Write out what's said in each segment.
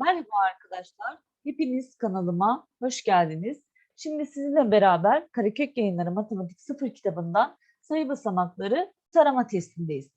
Merhaba arkadaşlar. Hepiniz kanalıma hoş geldiniz. Şimdi sizinle beraber Karakök Yayınları Matematik 0 kitabından sayı basamakları tarama testindeyiz.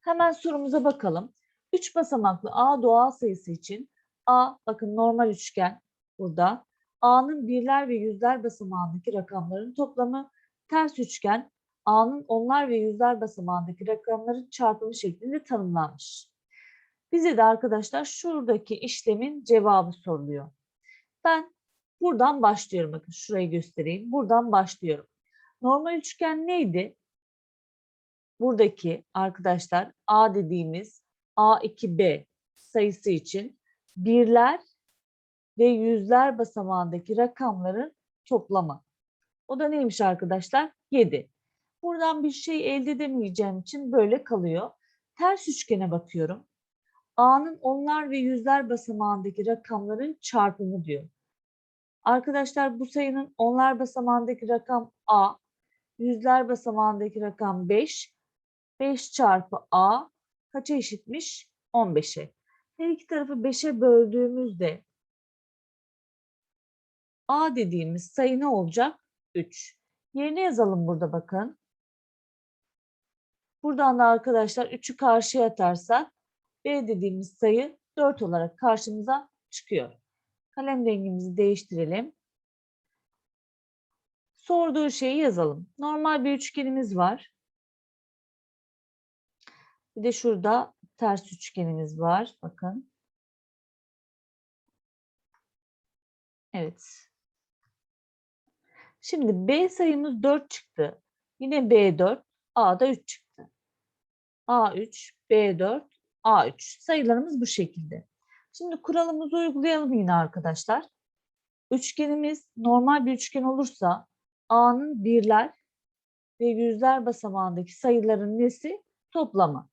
Hemen sorumuza bakalım. 3 basamaklı A doğal sayısı için A bakın normal üçgen burada. A'nın birler ve yüzler basamağındaki rakamların toplamı ters üçgen A'nın onlar ve yüzler basamağındaki rakamların çarpımı şeklinde tanımlanmış. Bize de arkadaşlar şuradaki işlemin cevabı soruluyor. Ben buradan başlıyorum. Bakın şurayı göstereyim. Buradan başlıyorum. Normal üçgen neydi? Buradaki arkadaşlar A dediğimiz A2B sayısı için birler ve yüzler basamağındaki rakamların toplamı. O da neymiş arkadaşlar? 7. Buradan bir şey elde edemeyeceğim için böyle kalıyor. Ters üçgene bakıyorum. A'nın onlar ve yüzler basamağındaki rakamların çarpımı diyor. Arkadaşlar bu sayının onlar basamağındaki rakam A, yüzler basamağındaki rakam 5. 5 çarpı A kaça eşitmiş? 15'e. Her iki tarafı 5'e böldüğümüzde A dediğimiz sayı ne olacak? 3. Yerine yazalım burada bakın. Buradan da arkadaşlar 3'ü karşıya atarsak B dediğimiz sayı 4 olarak karşımıza çıkıyor. Kalem rengimizi değiştirelim. Sorduğu şeyi yazalım. Normal bir üçgenimiz var. Bir de şurada ters üçgenimiz var. Bakın. Evet. Şimdi B sayımız 4 çıktı. Yine B4, A'da 3 çıktı. A3, B4, A3. Sayılarımız bu şekilde. Şimdi kuralımızı uygulayalım yine arkadaşlar. Üçgenimiz normal bir üçgen olursa A'nın birler ve yüzler basamağındaki sayıların nesi? Toplamı.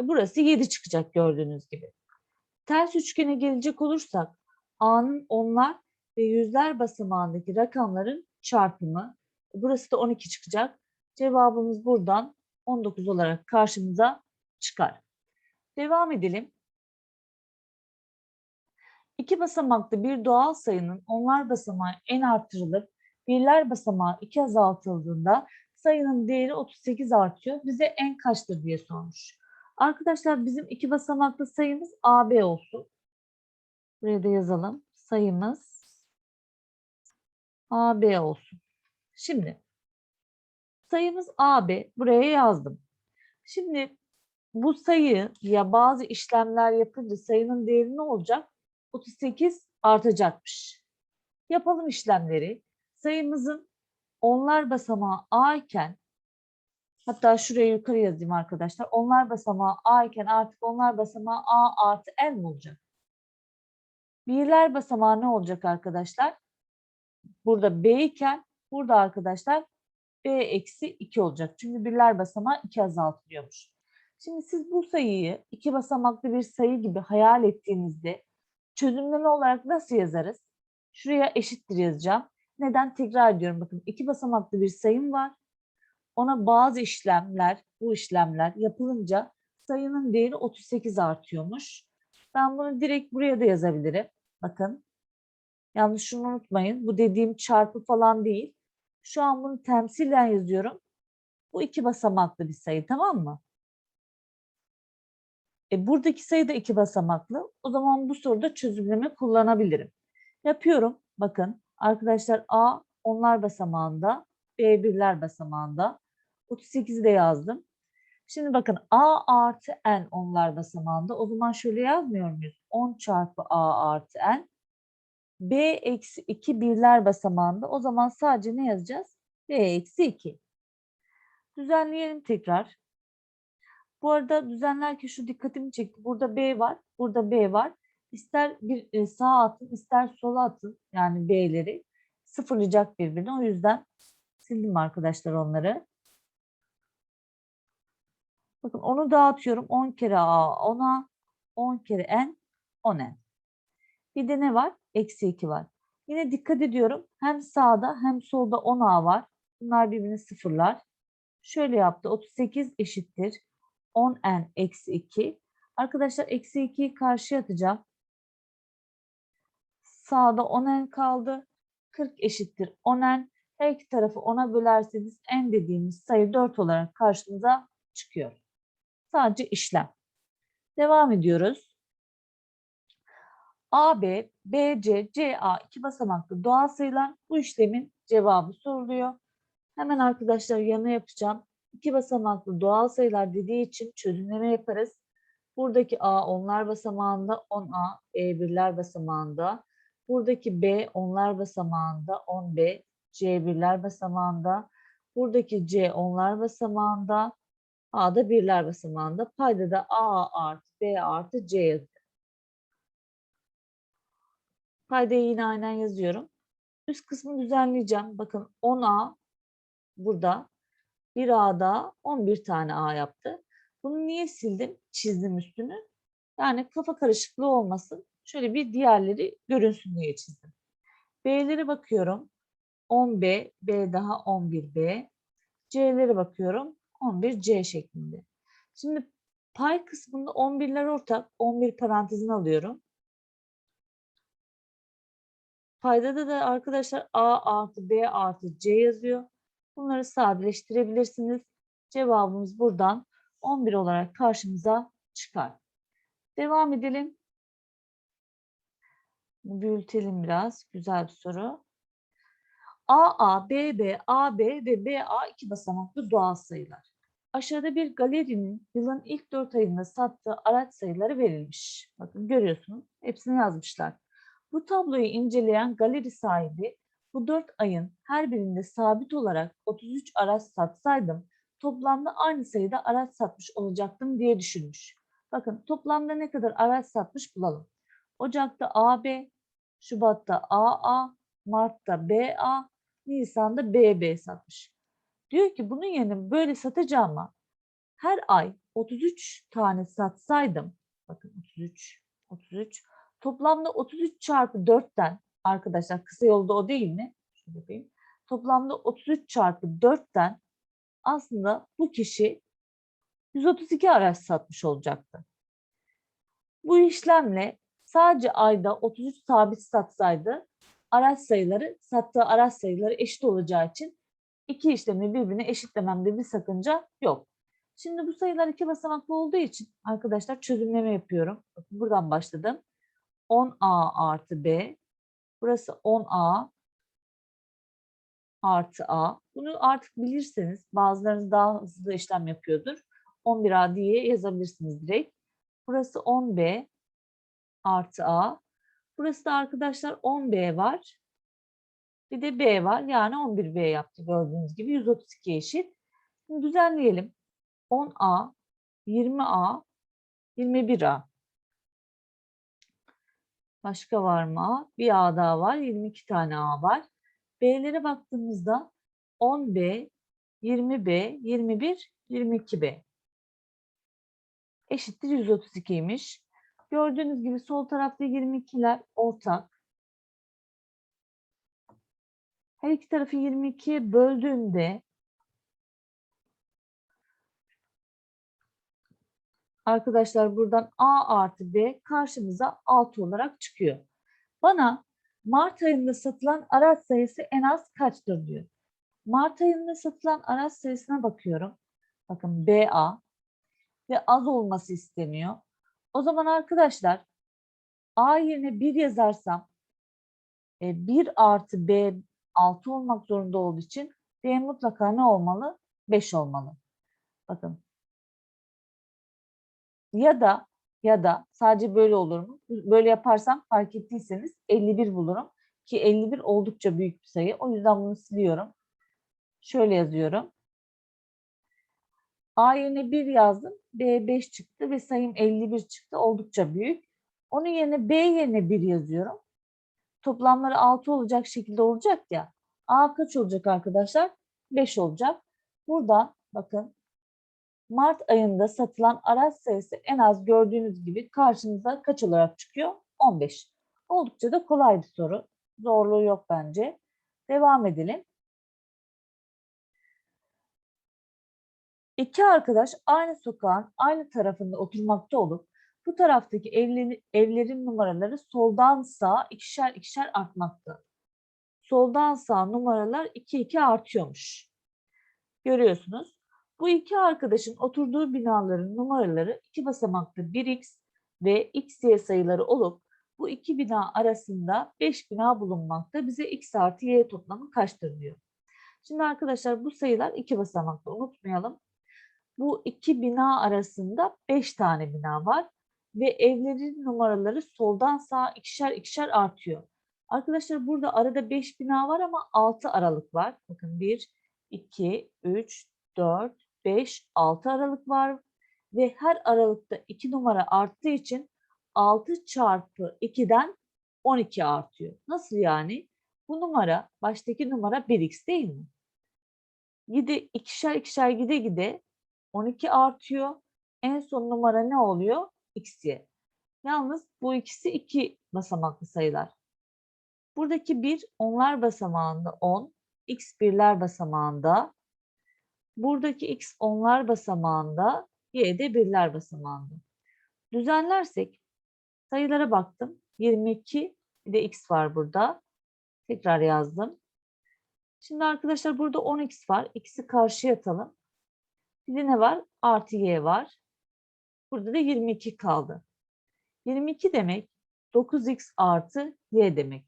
E, Burası 7 çıkacak gördüğünüz gibi. Ters üçgene gelecek olursak A'nın onlar ve yüzler basamağındaki rakamların çarpımı. E, Burası da 12 çıkacak. Cevabımız buradan 19 olarak karşımıza çıkar. Devam edelim. İki basamaklı bir doğal sayının onlar basamağı en artırılıp birler basamağı 2 azaltıldığında sayının değeri 38 artıyor. Bize en kaçtır diye sormuş. Arkadaşlar bizim iki basamaklı sayımız AB olsun. Buraya da yazalım. Sayımız AB olsun. Şimdi sayımız AB. Buraya yazdım. Şimdi bu sayı ya bazı işlemler yapınca sayının değeri ne olacak? 38 artacakmış. Yapalım işlemleri. Sayımızın onlar basamağı A iken hatta şuraya yukarı yazayım arkadaşlar. Onlar basamağı A iken artık onlar basamağı A artı N olacak? Birler basamağı ne olacak arkadaşlar? Burada B iken burada arkadaşlar B eksi 2 olacak. Çünkü birler basamağı 2 azaltılıyormuş. Şimdi siz bu sayıyı iki basamaklı bir sayı gibi hayal ettiğinizde çözümleme olarak nasıl yazarız? Şuraya eşittir yazacağım. Neden? Tekrar ediyorum. Bakın iki basamaklı bir sayım var. Ona bazı işlemler, bu işlemler yapılınca sayının değeri 38 artıyormuş. Ben bunu direkt buraya da yazabilirim. Bakın. Yalnız şunu unutmayın. Bu dediğim çarpı falan değil. Şu an bunu temsilen yazıyorum. Bu iki basamaklı bir sayı tamam mı? E, buradaki sayı da iki basamaklı. O zaman bu soruda çözümleme kullanabilirim. Yapıyorum. Bakın arkadaşlar A onlar basamağında, B birler basamağında. 38'i de yazdım. Şimdi bakın A artı N onlar basamağında. O zaman şöyle yazmıyor muyuz? 10 çarpı A artı N. B eksi 2 birler basamağında. O zaman sadece ne yazacağız? B eksi 2. Düzenleyelim tekrar. Bu arada düzenlerken şu dikkatimi çekti. Burada B var, burada B var. İster bir e, sağa atın, ister sola atın. Yani B'leri sıfırlayacak birbirini. O yüzden sildim arkadaşlar onları. Bakın onu dağıtıyorum. 10 kere A 10'a, 10 kere N 10N. Bir de ne var? Eksi 2 var. Yine dikkat ediyorum. Hem sağda hem solda 10A var. Bunlar birbirini sıfırlar. Şöyle yaptı. 38 eşittir. 10n eksi 2. Arkadaşlar eksi 2'yi karşıya atacağım. Sağda 10n kaldı. 40 eşittir 10n. Her iki tarafı 10'a bölerseniz n dediğimiz sayı 4 olarak karşınıza çıkıyor. Sadece işlem. Devam ediyoruz. AB, BC, CA iki basamaklı doğal sayılar. Bu işlemin cevabı soruluyor. Hemen arkadaşlar yana yapacağım. İki basamaklı doğal sayılar dediği için çözümleme yaparız. Buradaki A onlar basamağında 10A, E birler basamağında. Buradaki B onlar basamağında 10B, C birler basamağında. Buradaki C onlar basamağında. A da birler basamağında. Payda da A artı B artı C yazıyor. Paydayı yine aynen yazıyorum. Üst kısmı düzenleyeceğim. Bakın 10A burada. Bir A'da 11 tane A yaptı. Bunu niye sildim? Çizdim üstünü. Yani kafa karışıklığı olmasın. Şöyle bir diğerleri görünsün diye çizdim. B'lere bakıyorum. 10B, B daha 11B. C'lere bakıyorum. 11C şeklinde. Şimdi pay kısmında 11'ler ortak. 11 parantezine alıyorum. Paydada da arkadaşlar A artı B artı C yazıyor. Bunları sadeleştirebilirsiniz. Cevabımız buradan 11 olarak karşımıza çıkar. Devam edelim. Büyütelim biraz. Güzel bir soru. AA, BB, AB ve BA iki basamaklı doğal sayılar. Aşağıda bir galerinin yılın ilk 4 ayında sattığı araç sayıları verilmiş. Bakın görüyorsunuz. Hepsini yazmışlar. Bu tabloyu inceleyen galeri sahibi bu 4 ayın her birinde sabit olarak 33 araç satsaydım toplamda aynı sayıda araç satmış olacaktım diye düşünmüş. Bakın toplamda ne kadar araç satmış bulalım. Ocak'ta AB, Şubat'ta AA, Mart'ta BA, Nisan'da BB satmış. Diyor ki bunun yerine böyle satacağıma her ay 33 tane satsaydım, bakın 33, 33, toplamda 33 çarpı 4'ten arkadaşlar kısa yolda o değil mi? Şöyle yapayım. Toplamda 33 çarpı 4'ten aslında bu kişi 132 araç satmış olacaktı. Bu işlemle sadece ayda 33 sabit satsaydı araç sayıları, sattığı araç sayıları eşit olacağı için iki işlemi birbirine eşitlememde bir sakınca yok. Şimdi bu sayılar iki basamaklı olduğu için arkadaşlar çözümleme yapıyorum. Bakın buradan başladım. 10A artı B. Burası 10A artı A. Bunu artık bilirseniz bazılarınız daha hızlı işlem yapıyordur. 11A diye yazabilirsiniz direkt. Burası 10B artı A. Burası da arkadaşlar 10B var. Bir de B var. Yani 11B yaptı gördüğünüz gibi 132 eşit. Şimdi düzenleyelim. 10A, 20A, 21A. Başka var mı? Bir A daha var. 22 tane A var. B'lere baktığımızda 10B, 20B, 21, 22B. Eşittir 132'ymiş. Gördüğünüz gibi sol tarafta 22'ler ortak. Her iki tarafı 22'ye böldüğümde arkadaşlar buradan A artı B karşımıza 6 olarak çıkıyor. Bana Mart ayında satılan araç sayısı en az kaçtır diyor. Mart ayında satılan araç sayısına bakıyorum. Bakın BA ve az olması isteniyor. O zaman arkadaşlar A yerine 1 yazarsam e, 1 artı B 6 olmak zorunda olduğu için B mutlaka ne olmalı? 5 olmalı. Bakın. Ya da ya da sadece böyle olur mu? Böyle yaparsam fark ettiyseniz 51 bulurum. Ki 51 oldukça büyük bir sayı. O yüzden bunu siliyorum. Şöyle yazıyorum. A yerine 1 yazdım. B 5 çıktı ve sayım 51 çıktı. Oldukça büyük. Onun yerine B yerine 1 yazıyorum. Toplamları 6 olacak şekilde olacak ya. A kaç olacak arkadaşlar? 5 olacak. Buradan bakın Mart ayında satılan araç sayısı en az gördüğünüz gibi karşınıza kaç olarak çıkıyor? 15. Oldukça da kolay bir soru. Zorluğu yok bence. Devam edelim. İki arkadaş aynı sokağın aynı tarafında oturmakta olup Bu taraftaki evlerin, evlerin numaraları soldan sağa ikişer ikişer artmakta. Soldan sağa numaralar 2 2 artıyormuş. Görüyorsunuz. Bu iki arkadaşın oturduğu binaların numaraları iki basamaklı 1x ve xy sayıları olup bu iki bina arasında 5 bina bulunmakta. Bize x artı y toplamı kaçtır diyor. Şimdi arkadaşlar bu sayılar iki basamaklı unutmayalım. Bu iki bina arasında 5 tane bina var ve evlerin numaraları soldan sağa ikişer ikişer artıyor. Arkadaşlar burada arada 5 bina var ama 6 aralık var. Bakın 1, 2, 3, 4, 5, 6 aralık var. Ve her aralıkta 2 numara arttığı için 6 çarpı 2'den 12 artıyor. Nasıl yani? Bu numara, baştaki numara 1x değil mi? Gide, ikişer ikişer gide gide 12 artıyor. En son numara ne oluyor? xy. Yalnız bu ikisi iki basamaklı sayılar. Buradaki 1 onlar basamağında 10, x birler basamağında. Buradaki x onlar basamağında, y de birler basamağında. Düzenlersek sayılara baktım. 22 bir de x var burada. Tekrar yazdım. Şimdi arkadaşlar burada 10x var. X'i karşıya atalım. Bir de ne var? Artı y var. Burada da 22 kaldı. 22 demek 9x artı y demek.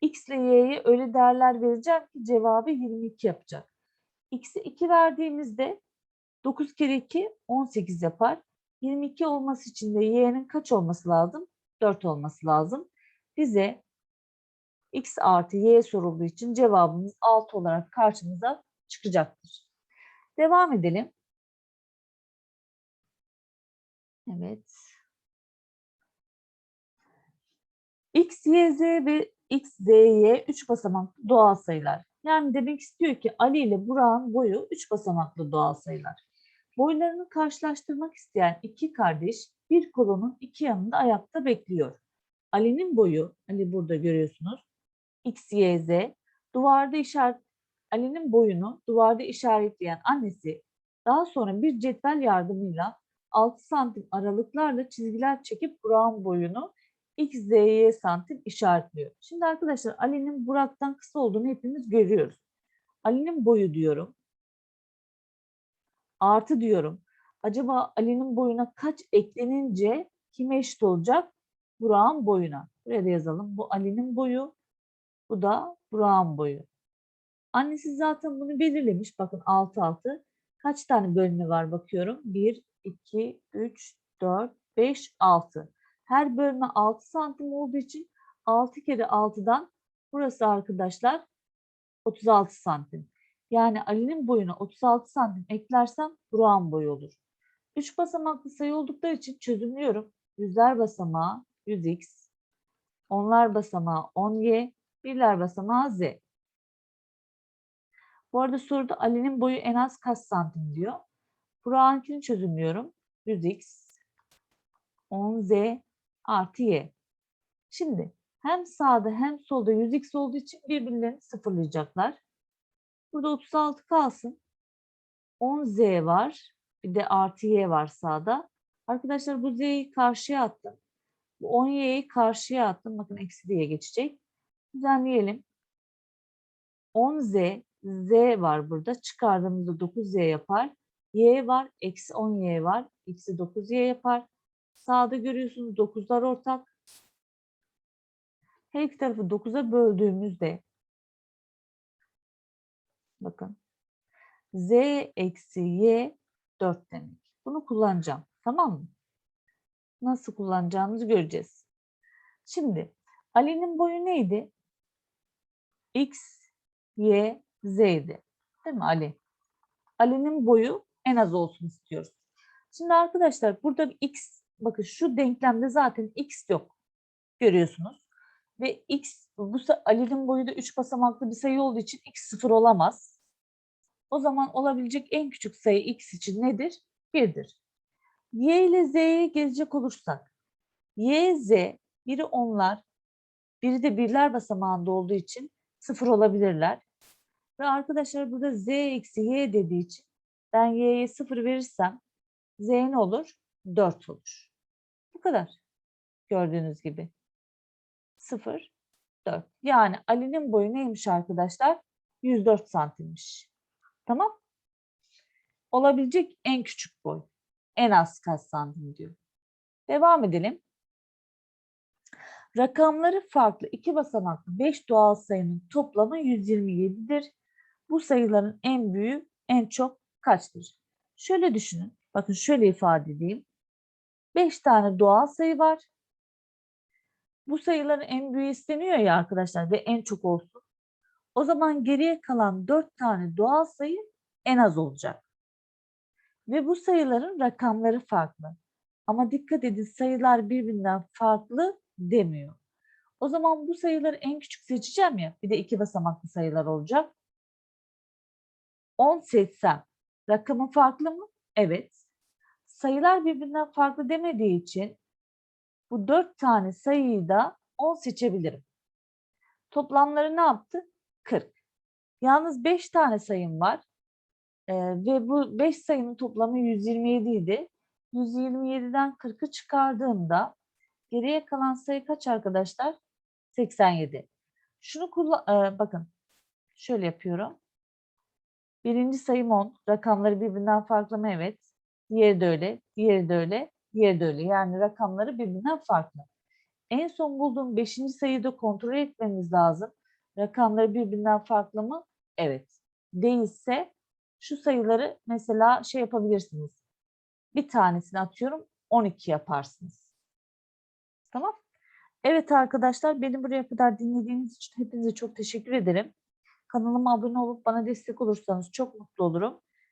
X ile y'ye öyle değerler vereceğim ki cevabı 22 yapacak. X'e 2 verdiğimizde 9 kere 2 18 yapar. 22 olması için de y'nin kaç olması lazım? 4 olması lazım. Bize x artı y sorulduğu için cevabımız 6 olarak karşımıza çıkacaktır. Devam edelim. Evet. X, Y, Z ve X, Z, Y 3 basamaklı doğal sayılar. Yani demek istiyor ki Ali ile Burak'ın boyu 3 basamaklı doğal sayılar. Boylarını karşılaştırmak isteyen iki kardeş bir kolonun iki yanında ayakta bekliyor. Ali'nin boyu, Ali burada görüyorsunuz, X, Y, Z. Duvarda işaret, Ali'nin boyunu duvarda işaretleyen annesi daha sonra bir cetvel yardımıyla 6 santim aralıklarla çizgiler çekip Burak'ın boyunu X, santim işaretliyor. Şimdi arkadaşlar Ali'nin Burak'tan kısa olduğunu hepimiz görüyoruz. Ali'nin boyu diyorum. Artı diyorum. Acaba Ali'nin boyuna kaç eklenince kime eşit olacak? Burak'ın boyuna. Buraya da yazalım. Bu Ali'nin boyu. Bu da Burak'ın boyu. Annesi zaten bunu belirlemiş. Bakın 6 6. Kaç tane bölme var bakıyorum. 1, 2, 3, 4, 5, 6. Her bölme 6 santim olduğu için 6 kere 6'dan burası arkadaşlar 36 santim. Yani Ali'nin boyuna 36 santim eklersem Burak'ın boyu olur. 3 basamaklı sayı oldukları için çözümlüyorum. Yüzler basamağı 100x, onlar basamağı 10y, birler basamağı z. Bu arada soruda Ali'nin boyu en az kaç santim diyor. Burak'ınkini çözümlüyorum. 100x, 10z artı y. Şimdi hem sağda hem solda 100x olduğu için birbirlerini sıfırlayacaklar. Burada 36 kalsın. 10z var. Bir de artı y var sağda. Arkadaşlar bu z'yi karşıya attım. Bu 10y'yi karşıya attım. Bakın eksi diye geçecek. Düzenleyelim. 10z, z var burada. Çıkardığımızda 9z yapar. y var. Eksi 10y var. Eksi 9y yapar. Sağda görüyorsunuz 9'lar ortak. Her iki tarafı 9'a böldüğümüzde bakın z eksi y 4 demek. Bunu kullanacağım. Tamam mı? Nasıl kullanacağımızı göreceğiz. Şimdi Ali'nin boyu neydi? X, Y, Z'ydi. Değil mi Ali? Ali'nin boyu en az olsun istiyoruz. Şimdi arkadaşlar burada X, bakın şu denklemde zaten X yok. Görüyorsunuz. Ve X, bu Ali'nin boyu da 3 basamaklı bir sayı olduğu için X sıfır olamaz. O zaman olabilecek en küçük sayı X için nedir? 1'dir. Y ile Z'ye gelecek olursak, Y, Z, biri onlar, biri de birler basamağında olduğu için sıfır olabilirler. Ve arkadaşlar burada Z eksi Y dediği için ben Y'ye sıfır verirsem Z ne olur? 4 olur. Kadar. Gördüğünüz gibi. 0, 4. Yani Ali'nin boyu neymiş arkadaşlar? 104 santimmiş. Tamam. Olabilecek en küçük boy. En az kaç santim diyor. Devam edelim. Rakamları farklı iki basamaklı 5 doğal sayının toplamı 127'dir. Bu sayıların en büyüğü en çok kaçtır? Şöyle düşünün. Bakın şöyle ifade edeyim. 5 tane doğal sayı var. Bu sayıların en büyüğü isteniyor ya arkadaşlar ve en çok olsun. O zaman geriye kalan 4 tane doğal sayı en az olacak. Ve bu sayıların rakamları farklı. Ama dikkat edin sayılar birbirinden farklı demiyor. O zaman bu sayıları en küçük seçeceğim ya. Bir de iki basamaklı sayılar olacak. 10 seçsem rakamı farklı mı? Evet. Sayılar birbirinden farklı demediği için bu 4 tane sayıyı da 10 seçebilirim. Toplamları ne yaptı? 40. Yalnız 5 tane sayım var. Ee, ve bu 5 sayının toplamı 127 idi. 127'den 40'ı çıkardığımda geriye kalan sayı kaç arkadaşlar? 87. Şunu kullan e, bakın. Şöyle yapıyorum. Birinci sayım 10. Rakamları birbirinden farklı mı? Evet. Diğeri de öyle. Diğeri de öyle. Diğeri de öyle. Yani rakamları birbirinden farklı. En son bulduğum 5. sayıyı da kontrol etmemiz lazım. Rakamları birbirinden farklı mı? Evet. Değilse şu sayıları mesela şey yapabilirsiniz. Bir tanesini atıyorum 12 yaparsınız. Tamam. Evet arkadaşlar beni buraya kadar dinlediğiniz için hepinize çok teşekkür ederim. Kanalıma abone olup bana destek olursanız çok mutlu olurum.